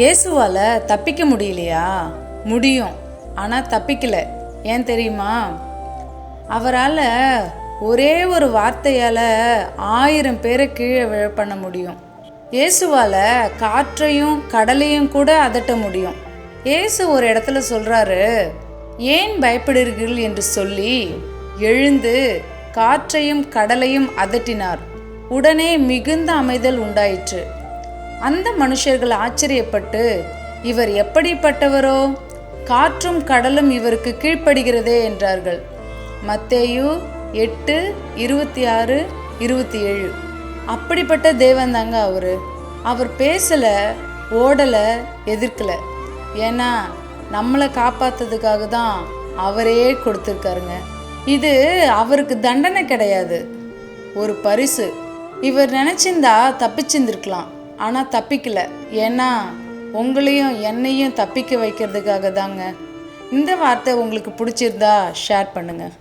இயேசுவால் தப்பிக்க முடியலையா? முடியும். ஆனால் தப்பிக்கலை. ஏன் தெரியுமா? அவரால் ஒரே ஒரு வார்த்தையால் ஆயிரம் பேரை கீழே விழ பண்ண முடியும். இயேசுவால் காற்றையும் கடலையும் கூட அதட்ட முடியும். இயேசு ஒரு இடத்துல சொல்கிறாரு ஏன் பயப்படுகிறீர்கள்? என்று சொல்லி எழுந்து காற்றையும் கடலையும் அதட்டினார். உடனே மிகுந்த அமைதல் உண்டாயிற்று. அந்த மனுஷர்கள் ஆச்சரியப்பட்டு இவர் எப்படிப்பட்டவரோ? காற்றும் கடலும் இவருக்கு கீழ்ப்படுகிறதே என்றார்கள். மத்தேயு எட்டு இருபத்தி ஆறு இருபத்தி ஏழு அப்படிப்பட்ட தேவன் தாங்க அவர். அவர் பேசலை ஓடலை எதிர்க்கலை. ஏன்னா நம்மளை காப்பாத்துறதுக்காக தான் அவரே கொடுத்துருக்காருங்க. இது அவருக்கு தண்டனை கிடையாது. ஒரு பரிசு. இவர் நினச்சிருந்தா தப்பிச்சிருந்துருக்கலாம். ஆனால் தப்பிக்கல. ஏன்னா உங்களையும் என்னையும் தப்பிக்க வைக்கிறதுக்காக தாங்க இந்த வார்த்தை உங்களுக்கு பிடிச்சிருந்தா ஷேர் பண்ணுங்கள்